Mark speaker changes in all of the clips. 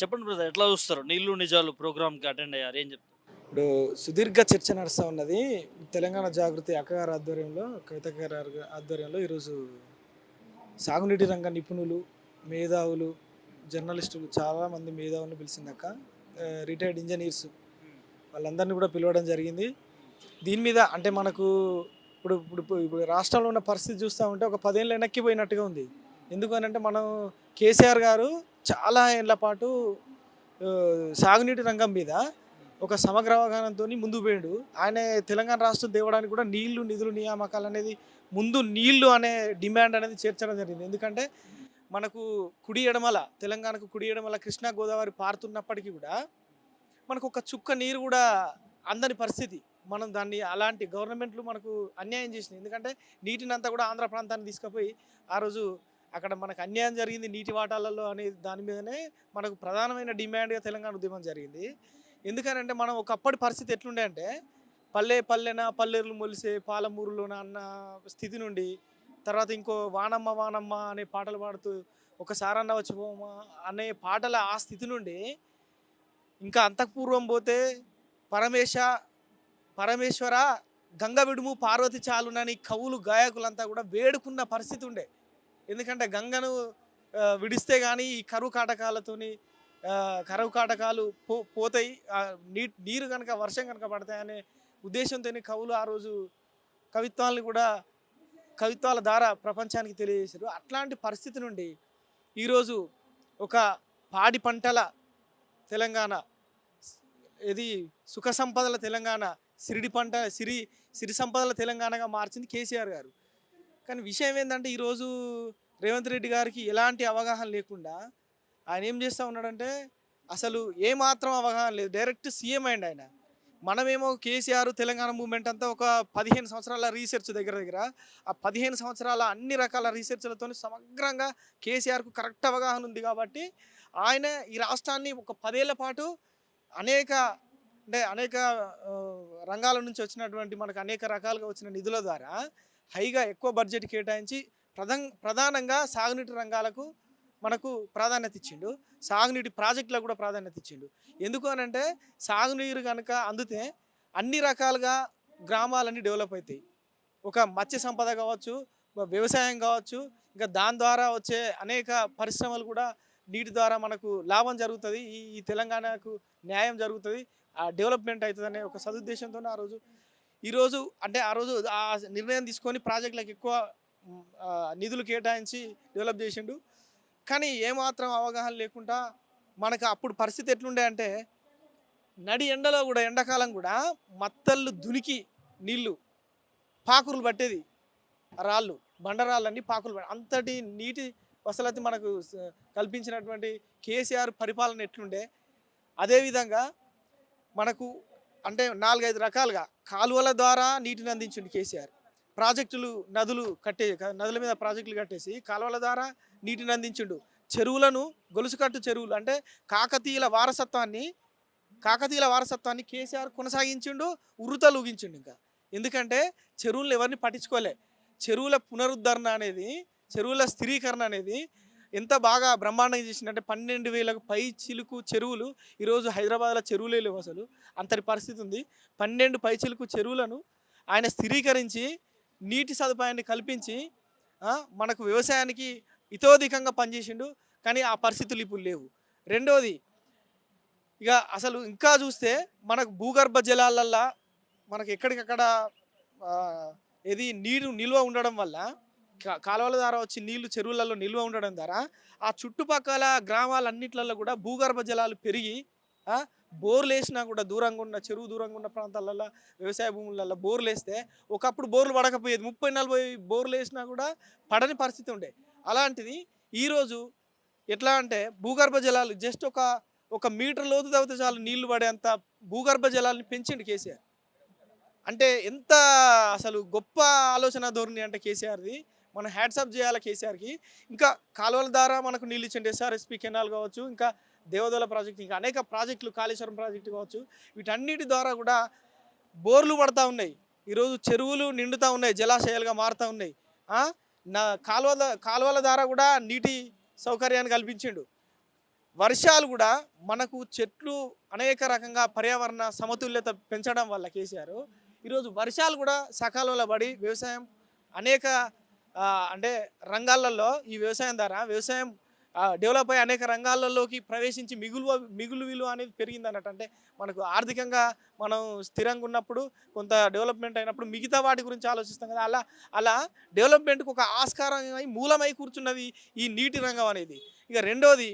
Speaker 1: చెప్పండి బ్రదర్ ఎట్లా చూస్తారు? నీళ్ళు నిజాలు ప్రోగ్రామ్కి అటెండ్ అయ్యారు ఏం చెప్తారు?
Speaker 2: ఇప్పుడు సుదీర్ఘ చర్చ నడుస్తూ ఉన్నది. తెలంగాణ జాగృతి అక్కగారి ఆధ్వర్యంలో కవిత గారి ఆధ్వర్యంలో ఈరోజు సాగునీటి రంగ నిపుణులు మేధావులు జర్నలిస్టులు చాలామంది మేధావులను పిలిచిందక్క రిటైర్డ్ ఇంజనీర్స్ వాళ్ళందరినీ కూడా పిలవడం జరిగింది. దీని మీద అంటే మనకు ఇప్పుడు ఇప్పుడు ఇప్పుడు రాష్ట్రంలో ఉన్న పరిస్థితి చూస్తూ ఉంటే ఒక పదేళ్ళు వెనక్కి పోయినట్టుగా ఉంది. ఎందుకనంటే మనం కేసీఆర్ గారు చాలా ఏళ్ళ పాటు సాగునీటి రంగం మీద ఒక సమగ్ర అవగాహనతో ముందు పోయాడు. ఆయన తెలంగాణ రాష్ట్రం తేవడానికి కూడా నీళ్ళు నిధులు నియామకాలు అనేది ముందు నీళ్ళు అనే డిమాండ్ అనేది చేర్చడం జరిగింది. ఎందుకంటే మనకు కుడి ఎడమల తెలంగాణకు కుడి ఎడమల కృష్ణా గోదావరి పారుతున్నప్పటికీ కూడా మనకు ఒక చుక్క నీరు కూడా అందని పరిస్థితి. మనం దాన్ని అలాంటి గవర్నమెంట్లు మనకు అన్యాయం చేసినాయి. ఎందుకంటే నీటిని అంతా కూడా ఆంధ్ర ప్రాంతాన్ని తీసుకుపోయి ఆ రోజు అక్కడ మనకు అన్యాయం జరిగింది నీటి వాటాలలో అనే దాని మీదనే మనకు ప్రధానమైన డిమాండ్గా తెలంగాణ ఉద్యమం జరిగింది. ఎందుకనంటే మనం ఒకప్పటి పరిస్థితి ఎట్లుండే అంటే పల్లె పల్లెన పల్లెర్లు మొలిసే పాలమూరులోన అన్న స్థితి నుండి తర్వాత ఇంకో వానమ్మ వానమ్మ అనే పాటలు పాడుతూ ఒకసారన్న వచ్చిపోమా అనే పాటల ఆ స్థితి నుండి ఇంకా అంతఃపూర్వం పోతే పరమేశ పరమేశ్వర గంగ విడుము పార్వతి చాలునని కవులు గాయకులంతా కూడా వేడుకున్న పరిస్థితి ఉండే. ఎందుకంటే గంగను విడిస్తే కానీ ఈ కరువు కాటకాలతోని కరువు కాటకాలు పో పోతాయి. నీ నీరు కనుక వర్షం కనుక పడతాయనే ఉద్దేశంతో కవులు ఆ రోజు కవిత్వాలను కూడా కవిత్వాల ద్వారా ప్రపంచానికి తెలియజేశారు. అట్లాంటి పరిస్థితి నుండి ఈరోజు ఒక పాడి పంటల తెలంగాణ ఇది సుఖ సంపదల తెలంగాణ సిరిడి పంట సిరి సిరి సంపదల తెలంగాణగా మార్చింది కేసీఆర్ గారు. కానీ విషయం ఏంటంటే ఈరోజు రేవంత్ రెడ్డి గారికి ఎలాంటి అవగాహన లేకుండా ఆయన ఏం చేస్తూ ఉన్నాడంటే అసలు ఏమాత్రం అవగాహన లేదు. డైరెక్ట్ సీఎం అయింది ఆయన. మనమేమో కేసీఆర్ తెలంగాణ మూవ్మెంట్ అంతా ఒక పదిహేను సంవత్సరాల రీసెర్చ్ దగ్గర దగ్గర ఆ పదిహేను సంవత్సరాల అన్ని రకాల రీసెర్చ్లతో సమగ్రంగా కేసీఆర్కు కరెక్ట్ అవగాహన ఉంది కాబట్టి ఆయన ఈ రాష్ట్రాన్ని ఒక పదేళ్ళ పాటు అనేక అంటే అనేక రంగాల నుంచి వచ్చినటువంటి మనకు అనేక రకాలుగా వచ్చిన నిధుల ద్వారా హైగా ఎక్కువ బడ్జెట్ కేటాయించి ప్రధాన ప్రధానంగా సాగునీటి రంగాలకు మనకు ప్రాధాన్యత ఇచ్చిండు. సాగునీటి ప్రాజెక్టులకు కూడా ప్రాధాన్యత ఇచ్చిండు. ఎందుకు అనంటే సాగునీరు కనుక అందితే అన్ని రకాలుగా గ్రామాలన్నీ డెవలప్ అవుతాయి ఒక మత్స్య సంపద కావచ్చు ఒక వ్యవసాయం కావచ్చు ఇంకా దాని ద్వారా వచ్చే అనేక పరిశ్రమలు కూడా నీటి ద్వారా మనకు లాభం జరుగుతుంది. ఈ ఈ తెలంగాణకు న్యాయం జరుగుతుంది. ఆ డెవలప్మెంట్ అవుతుంది ఒక సదుద్దేశంతో ఆ రోజు ఈరోజు అంటే ఆ రోజు ఆ నిర్ణయం తీసుకొని ప్రాజెక్టులకు ఎక్కువ నిధులు కేటాయించి డెవలప్ చేసిండు. కానీ ఏమాత్రం అవగాహన లేకుండా మనకు అప్పుడు పరిస్థితి ఎట్లుండే అంటే నడి ఎండలో కూడా ఎండాకాలం కూడా మత్తళ్ళు దునికి నీళ్ళు పాకురులు పట్టేది. రాళ్ళు బండరాళ్ళన్నీ పాకులు అంతటి నీటి వసలతి మనకు కల్పించినటువంటి కేసీఆర్ పరిపాలన ఎట్లుండే అదేవిధంగా మనకు అంటే నాలుగైదు రకాలుగా కాలువల ద్వారా నీటిని అందించిండు కేసీఆర్. ప్రాజెక్టులు నదులు కట్టే నదుల మీద ప్రాజెక్టులు కట్టేసి కాలువల ద్వారా నీటిని అందించిండు. చెరువులను గొలుసుకట్టు చెరువులు అంటే కాకతీయుల వారసత్వాన్ని కాకతీయుల వారసత్వాన్ని కేసీఆర్ కొనసాగించిండు ఉర్రుతలు ఊగించిండు ఇంకా. ఎందుకంటే చెరువులను ఎవరిని పట్టించుకోలే. చెరువుల పునరుద్ధరణ అనేది చెరువుల స్థిరీకరణ అనేది ఎంత బాగా బ్రహ్మాండంగా చేసిందంటే పన్నెండు వేలకు పై చిలుకు చెరువులు ఈరోజు హైదరాబాద్లో చెరువులే లేవు అసలు. అంతటి పరిస్థితి ఉంది. పన్నెండు పై చిలుకు చెరువులను ఆయన స్థిరీకరించి నీటి సదుపాయాన్ని కల్పించి మనకు వ్యవసాయానికి ఇతోధికంగా పనిచేసిండు. కానీ ఆ పరిస్థితులు ఇప్పుడు లేవు. రెండోది ఇక అసలు ఇంకా చూస్తే మనకు భూగర్భ జలాలల్లో మనకు ఎక్కడికక్కడ ఏది నీరు నిల్వ ఉండడం వల్ల కాలువల ద్వారా వచ్చి నీళ్ళు చెరువులలో నిల్వ ఉండడం ద్వారా ఆ చుట్టుపక్కల గ్రామాలన్నిట్లలో కూడా భూగర్భ జలాలు పెరిగి బోర్లు వేసినా కూడా దూరంగా ఉన్న చెరువు దూరంగా ఉన్న ప్రాంతాలలో వ్యవసాయ భూములలో బోర్లు వేస్తే ఒకప్పుడు బోర్లు పడకపోయేది. ముప్పై నలభై బోర్లు వేసినా కూడా పడని పరిస్థితి ఉండే. అలాంటిది ఈరోజు ఎట్లా అంటే భూగర్భ జలాలు జస్ట్ ఒక ఒక మీటర్ లోతు తవ్వితే చాలు నీళ్ళు పడేంత భూగర్భ జలాలని పెంచిండు కేసీఆర్. అంటే ఎంత అసలు గొప్ప ఆలోచన ధోరణి అంటే కేసీఆర్ది. మనం హ్యాట్సప్ చేయాలి కేసీఆర్కి. ఇంకా కాలువల ద్వారా మనకు నీళ్ళు ఇచ్చిండు ఎస్ఆర్ఎస్పి కెనాల్ కావచ్చు ఇంకా దేవదల ప్రాజెక్ట్ ఇంకా అనేక ప్రాజెక్టులు కాళేశ్వరం ప్రాజెక్టు కావచ్చు. వీటన్నిటి ద్వారా కూడా బోర్లు పడతా ఉన్నాయి. ఈరోజు చెరువులు నిండుతూ ఉన్నాయి జలాశయాలుగా మారుతూ ఉన్నాయి. నా కాలువల కాలువల ద్వారా కూడా నీటి సౌకర్యాన్ని కల్పించిండు. వర్షాలు కూడా మనకు చెట్లు అనేక రకంగా పర్యావరణ సమతుల్యత పెంచడం వల్ల కేసీఆర్. ఈరోజు వర్షాలు కూడా సకాలంలో పడి వ్యవసాయం అనేక అంటే రంగాలలో ఈ వ్యవసాయం ద్వారా వ్యవసాయం డెవలప్ అయ్యి అనేక రంగాలలోకి ప్రవేశించి మిగులు మిగులు విలువ అనేది పెరిగింది అన్నట్టు అంటే మనకు ఆర్థికంగా మనం స్థిరంగా ఉన్నప్పుడు కొంత డెవలప్మెంట్ అయినప్పుడు మిగతా వాటి గురించి ఆలోచిస్తాం కదా. అలా అలా డెవలప్మెంట్కి ఒక ఆస్కారమై మూలమై కూర్చున్నది ఈ నీటి రంగం అనేది. ఇక రెండోది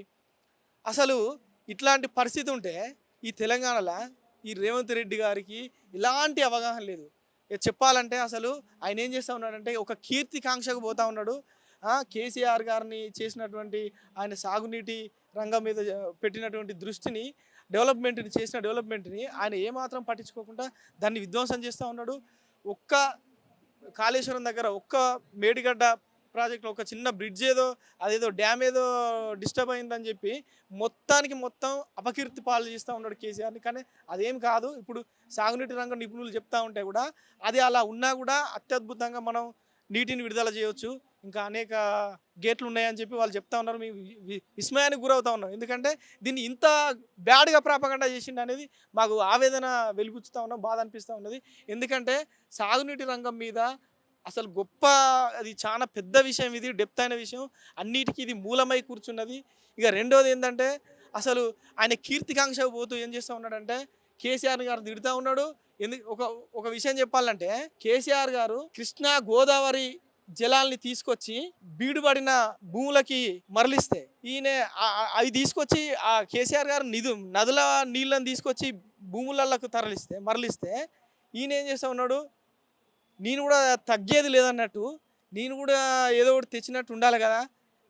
Speaker 2: అసలు ఇట్లాంటి పరిస్థితి ఉంటే ఈ తెలంగాణలో ఈ రేవంత్ రెడ్డి గారికి ఇలాంటి అవగాహన లేదు. చెప్పాలంటే అసలు ఆయన ఏం చేస్తూ ఉన్నాడంటే ఒక కీర్తి కాంక్షకు పోతా ఉన్నాడు. కేసీఆర్ గారిని చేసినటువంటి ఆయన సాగునీటి రంగం మీద పెట్టినటువంటి దృష్టిని డెవలప్మెంట్ని చేసిన డెవలప్మెంట్ని ఆయన ఏమాత్రం పట్టించుకోకుండా దాన్ని విధ్వంసం చేస్తూ ఉన్నాడు. ఒక్క కాళేశ్వరం దగ్గర ఒక్క మేడిగడ్డ ప్రాజెక్ట్లో ఒక చిన్న బ్రిడ్జ్ ఏదో అదేదో డ్యామ్ ఏదో డిస్టర్బ్ అయిందని చెప్పి మొత్తానికి మొత్తం అపకీర్తి పాలు చేస్తూ ఉన్నాడు కేసీఆర్ని. కానీ అదేం కాదు ఇప్పుడు సాగునీటి రంగం నిపుణులు చెప్తా ఉంటే కూడా అది అలా ఉన్నా కూడా అత్యద్భుతంగా మనం నీటిని విడుదల చేయవచ్చు ఇంకా అనేక గేట్లు ఉన్నాయని చెప్పి వాళ్ళు చెప్తా ఉన్నారు. మేము విస్మయానికి గురవుతా ఉన్నాం ఎందుకంటే దీన్ని ఇంత బ్యాడ్గా ప్రాపగండా చేసిండు అనేది మాకు ఆవేదన వెలిపుచ్చుతా ఉన్నాం బాధ అనిపిస్తూ ఉన్నది. ఎందుకంటే సాగునీటి రంగం మీద అసలు గొప్ప అది చాలా పెద్ద విషయం ఇది డెప్త్ అయిన విషయం. అన్నిటికీ ఇది మూలమై కూర్చున్నది. ఇక రెండోది ఏంటంటే అసలు ఆయన కీర్తికాంక్ష పోతూ ఏం చేస్తూ ఉన్నాడంటే కేసీఆర్ గారు తిడుతూ ఉన్నాడు. ఎందుకు ఒక ఒక విషయం చెప్పాలంటే కేసీఆర్ గారు కృష్ణా గోదావరి జలాల్ని తీసుకొచ్చి బీడుబడిన భూములకి మరలిస్తే ఈయన అవి తీసుకొచ్చి ఆ కేసీఆర్ గారు నిధు నదుల నీళ్ళని తీసుకొచ్చి భూములకు తరలిస్తే మరలిస్తే ఈయన ఏం చేస్తూ ఉన్నాడు? నేను కూడా తగ్గేది లేదన్నట్టు నేను కూడా ఏదో ఒకటి తెచ్చినట్టు ఉండాలి కదా.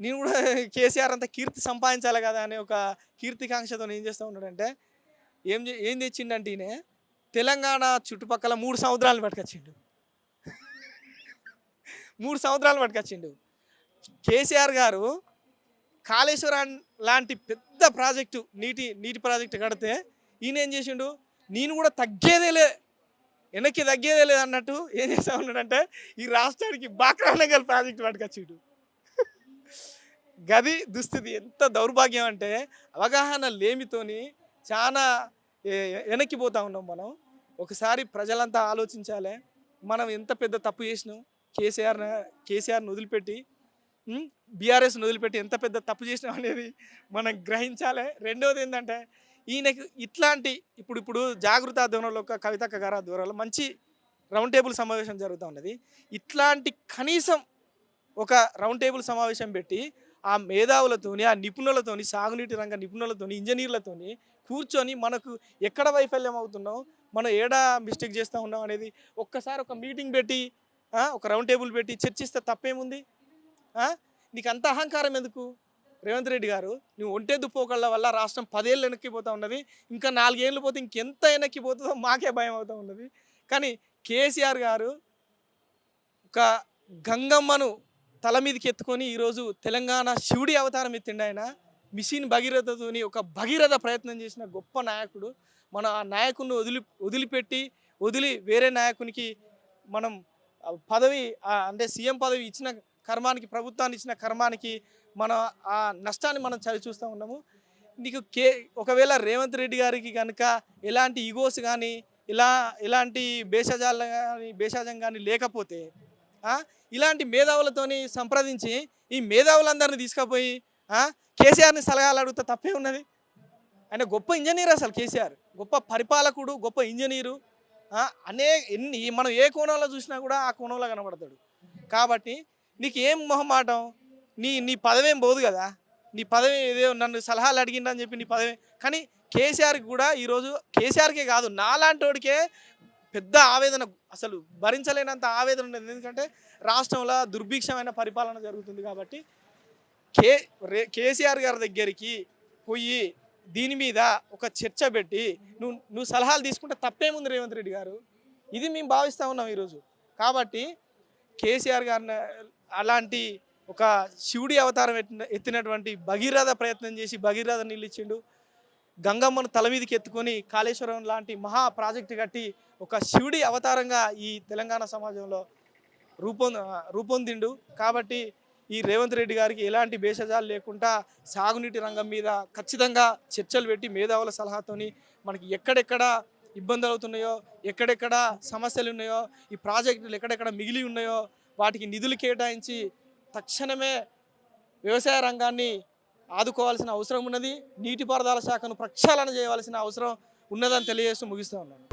Speaker 2: నేను కూడా కేసీఆర్ అంత కీర్తి సంపాదించాలి కదా అనే ఒక కీర్తికాంక్షతో ఏం చేస్తూ ఉన్నాడంటే ఏం ఏం తెచ్చిండంటే ఈయన తెలంగాణ చుట్టుపక్కల మూడు సముద్రాలు పట్టుకొచ్చిండు. మూడు సముద్రాలు పట్టుకొచ్చిండు. కేసీఆర్ గారు కాళేశ్వరం లాంటి పెద్ద ప్రాజెక్టు నీటి నీటి ప్రాజెక్టు కడితే ఈయన ఏం చేసిండు? నేను కూడా తగ్గేదే లే వెనక్కి తగ్గేదే లేదన్నట్టు ఏం చేస్తా ఉన్నాడంటే ఈ రాష్ట్రానికి బాక్రానగల్ ప్రాజెక్ట్ పట్టుకొచ్చిండు. గది దుస్థితి ఎంత దౌర్భాగ్యం అంటే అవగాహన లేమితోని చాలా వెనక్కి పోతా ఉన్నాం మనం. ఒకసారి ప్రజలంతా ఆలోచించాలి మనం ఎంత పెద్ద తప్పు చేసినాం కేసీఆర్ కేసీఆర్ని వదిలిపెట్టి బీఆర్ఎస్ని వదిలిపెట్టి ఎంత పెద్ద తప్పు చేసినాం అనేది మనం గ్రహించాలి. రెండవది ఏంటంటే ఈయనకి ఇట్లాంటి ఇప్పుడు ఇప్పుడు జాగృత ఆధ్వర్యంలో ఒక కవితక్క గారి ఆధ్వర్యంలో మంచి రౌండ్ టేబుల్ సమావేశం జరుగుతూ ఉన్నది. ఇట్లాంటి కనీసం ఒక రౌండ్ టేబుల్ సమావేశం పెట్టి ఆ మేధావులతోని ఆ నిపుణులతోని సాగునీటి రంగ నిపుణులతోని ఇంజనీర్లతోని కూర్చొని మనకు ఎక్కడ వైఫల్యం అవుతున్నాం మనం ఏడా మిస్టేక్ చేస్తూ ఉన్నాం అనేది ఒక్కసారి ఒక మీటింగ్ పెట్టి ఒక రౌండ్ టేబుల్ పెట్టి చర్చిస్తే తప్పేముంది? నీకు అంత అహంకారం ఎందుకు? రేవంత్ రెడ్డి గారు నువ్వు ఒంటెద్దు దుప్పోకళ్ళ వల్ల రాష్ట్రం పదేళ్ళు వెనక్కిపోతూ ఉన్నది. ఇంకా నాలుగేళ్ళు పోతే ఇంకెంత వెనక్కిపోతుందో మాకే భయం అవుతూ ఉన్నది. కానీ కేసీఆర్ గారు ఒక గంగమ్మను తల మీదకి ఎత్తుకొని ఈరోజు తెలంగాణ శివుడి అవతారం ఎత్తిండు ఆయన. మిషన్ భగీరథతోని ఒక భగీరథ ప్రయత్నం చేసిన గొప్ప నాయకుడు. మన ఆ నాయకుడిని వదిలి వదిలిపెట్టి వదిలి వేరే నాయకునికి మనం పదవి అంటే సీఎం పదవి ఇచ్చిన కర్మానికి ప్రభుత్వాన్ని ఇచ్చిన కర్మానికి మన ఆ నష్టాన్ని మనం చవి చూస్తూ ఉన్నాము. నీకు కే ఒకవేళ రేవంత్ రెడ్డి గారికి కనుక ఎలాంటి ఈగోస్ కానీ ఇలా ఇలాంటి భేషజాలు కానీ భేషజం కానీ లేకపోతే ఇలాంటి మేధావులతోని సంప్రదించి ఈ మేధావులందరినీ తీసుకుపోయి కేసీఆర్ని సలహాలు అడిగితే తప్పే ఉన్నది. ఆయన గొప్ప ఇంజనీర్ అసలు కేసీఆర్. గొప్ప పరిపాలకుడు గొప్ప ఇంజనీరు. అనే ఎన్ని మనం ఏ కోణంలో చూసినా కూడా ఆ కోణంలో కనబడతాడు. కాబట్టి నీకు ఏం మొహమాటం? నీ నీ పదవేం పోదు కదా. నీ పదవి ఏదో నన్ను సలహాలు అడిగిండని చెప్పి నీ పదవి. కానీ కేసీఆర్కి కూడా ఈరోజు కేసీఆర్కే కాదు నాలాంటోడికే పెద్ద ఆవేదన అసలు భరించలేనంత ఆవేదన ఉండేది ఎందుకంటే రాష్ట్రంలో దుర్భిక్షమైన పరిపాలన జరుగుతుంది కాబట్టి కే రే కేసీఆర్ గారి దగ్గరికి పోయి దీని మీద ఒక చర్చ పెట్టి నువ్వు నువ్వు సలహాలు తీసుకుంటే తప్పేముంది రేవంత్ రెడ్డి గారు? ఇది మేము భావిస్తూ ఉన్నాం ఈరోజు. కాబట్టి కేసీఆర్ గారిని అలాంటి ఒక శివుడి అవతారం ఎత్తిన ఎత్తినటువంటి భగీరథ ప్రయత్నం చేసి భగీరథ నీళ్ళు ఇచ్చిండు. గంగమ్మను తల మీదకి ఎత్తుకొని కాళేశ్వరం లాంటి మహా ప్రాజెక్టు కట్టి ఒక శివుడి అవతారంగా ఈ తెలంగాణ సమాజంలో రూపొంద రూపొందిండు. కాబట్టి ఈ రేవంత్ రెడ్డి గారికి ఎలాంటి భేషజాలు లేకుండా సాగునీటి రంగం మీద ఖచ్చితంగా చర్చలు పెట్టి మేధావుల సలహాతోని మనకి ఎక్కడెక్కడ ఇబ్బందులు అవుతున్నాయో ఎక్కడెక్కడ సమస్యలు ఉన్నాయో ఈ ప్రాజెక్టులు ఎక్కడెక్కడ మిగిలి ఉన్నాయో వాటికి నిధులు కేటాయించి తక్షణమే వ్యవసాయ రంగాన్ని ఆదుకోవాల్సిన అవసరం ఉన్నది. నీటిపారుదల శాఖను ప్రక్షాళన చేయవలసిన అవసరం ఉన్నదని తెలియజేస్తూ ముగిస్తూ ఉన్నాను.